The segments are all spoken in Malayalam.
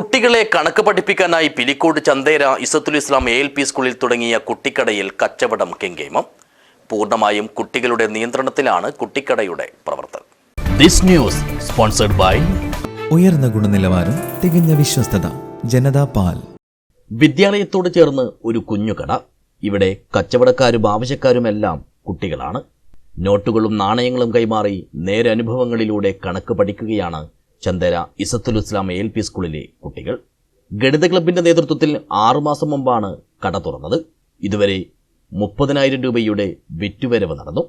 കുട്ടികളെ കണക്ക് പഠിപ്പിക്കാനായി Pilicode Chandera Izzathul Islam A L P സ്കൂളിൽ തുടങ്ങിയ കുട്ടിക്കടയിൽ കച്ചവടം കെങ്കേമം. പൂർണമായും കുട്ടികളുടെ നിയന്ത്രണത്തിലാണ് കുട്ടിക്കടയുടെ പ്രവർത്തനം. ദിസ് ന്യൂസ് സ്പോൺസർഡ് ബൈ ഉയർന്ന ഗുണനിലവാരം തികഞ്ഞ വിശ്വസ്തത ജനതാ പാൽ. വിദ്യാലയത്തോട് ചേർന്ന് ഒരു കുഞ്ഞുകട ഇവിടെ കച്ചവടക്കാരും ആവശ്യക്കാരുമെല്ലാം കുട്ടികളാണ്. നോട്ടുകളും നാണയങ്ങളും കൈമാറി നേരനുഭവങ്ങളിലൂടെ കണക്ക് പഠിക്കുകയാണ് ചന്ദര ഇസത്തുൽ ഇസ്ലാം എൽ പി സ്കൂളിലെ കുട്ടികൾ. ഗണിത ക്ലബിന്റെ നേതൃത്വത്തിൽ ആറുമാസം മുമ്പാണ് കട തുറന്നത്. ഇതുവരെ മുപ്പതിനായിരം രൂപയുടെ വിറ്റുവരവ് നടന്നു.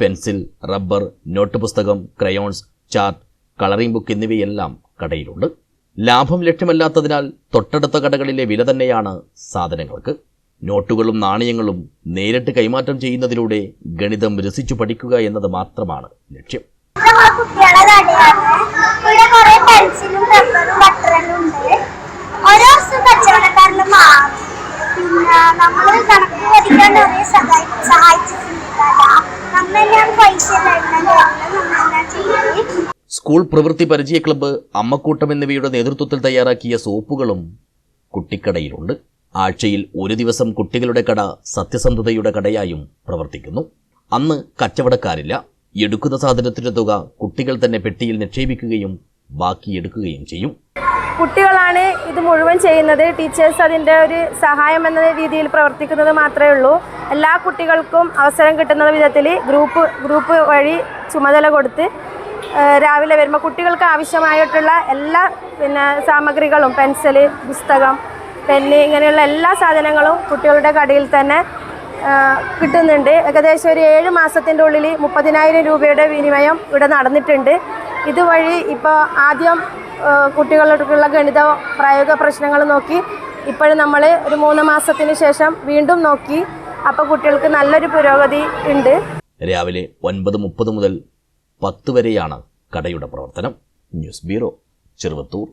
പെൻസിൽ റബ്ബർ നോട്ട് പുസ്തകം ക്രയോൺസ് ചാർട്ട് കളറിംഗ് ബുക്ക് എന്നിവയെല്ലാം കടയിലുണ്ട്. ലാഭം ലക്ഷ്യമല്ലാത്തതിനാൽ തൊട്ടടുത്ത കടകളിലെ വില തന്നെയാണ് സാധനങ്ങൾക്ക്. നോട്ടുകളും നാണയങ്ങളും നേരിട്ട് കൈമാറ്റം ചെയ്യുന്നതിലൂടെ ഗണിതം രസിച്ചു പഠിക്കുക എന്നത് മാത്രമാണ് ലക്ഷ്യം. ഇവിടെ ഉണ്ട്. ഓരോ സ്കൂൾ പ്രവൃത്തി പരിചയ ക്ലബ്ബ് അമ്മക്കൂട്ടം എന്നിവയുടെ നേതൃത്വത്തിൽ തയ്യാറാക്കിയ സോപ്പുകളും കുട്ടിക്കടയിലുണ്ട്. ആഴ്ചയിൽ ഒരു ദിവസം കുട്ടികളുടെ കട സത്യസന്ധതയുടെ കടയായും പ്രവർത്തിക്കുന്നു. അന്ന് കച്ചവടക്കാരില്ല. എടുക്കുന്ന സാധനത്തിന്റെ തുക കുട്ടികൾ തന്നെ പെട്ടിയിൽ നിക്ഷേപിക്കുകയും ബാക്കി എടുക്കുകയും ചെയ്യും. കുട്ടികളാണ് ഇത് മുഴുവൻ ചെയ്യുന്നത്. ടീച്ചേഴ്സ് അതിന്റെ ഒരു സഹായം എന്ന രീതിയിൽ പ്രവർത്തിക്കുന്നത് മാത്രമേ ഉള്ളൂ. എല്ലാ കുട്ടികൾക്കും അവസരം കിട്ടുന്ന വിധത്തിൽ ഗ്രൂപ്പ് ഗ്രൂപ്പ് വഴി ചുമതല കൊടുത്ത് രാവിലെ വരുമ്പോൾ കുട്ടികൾക്ക് ആവശ്യമായിട്ടുള്ള എല്ലാ പിന്നെ സാമഗ്രികളും പെൻസിൽ പുസ്തകം പെന്ന് ഇങ്ങനെയുള്ള എല്ലാ സാധനങ്ങളും കുട്ടികളുടെ കടയിൽ തന്നെ കിട്ടുന്നുണ്ട്. ഏകദേശം ഒരു ഏഴ് മാസത്തിന്റെ ഉള്ളിൽ മുപ്പതിനായിരം രൂപയുടെ വിനിമയം ഇവിടെ നടന്നിട്ടുണ്ട്. ഇതുവഴി ഇപ്പോൾ ആദ്യം കുട്ടികൾക്കുള്ള ഗണിത പ്രായോഗിക പ്രശ്നങ്ങൾ നോക്കി. ഇപ്പോഴും നമ്മൾ ഒരു മൂന്ന് മാസത്തിന് ശേഷം വീണ്ടും നോക്കി. അപ്പോൾ കുട്ടികൾക്ക് നല്ലൊരു പുരോഗതി ഉണ്ട്. രാവിലെ ഒൻപത് മുപ്പത് മുതൽ പത്ത് വരെയാണ് കടയുടെ പ്രവർത്തനം. News bureau Cheruvathur.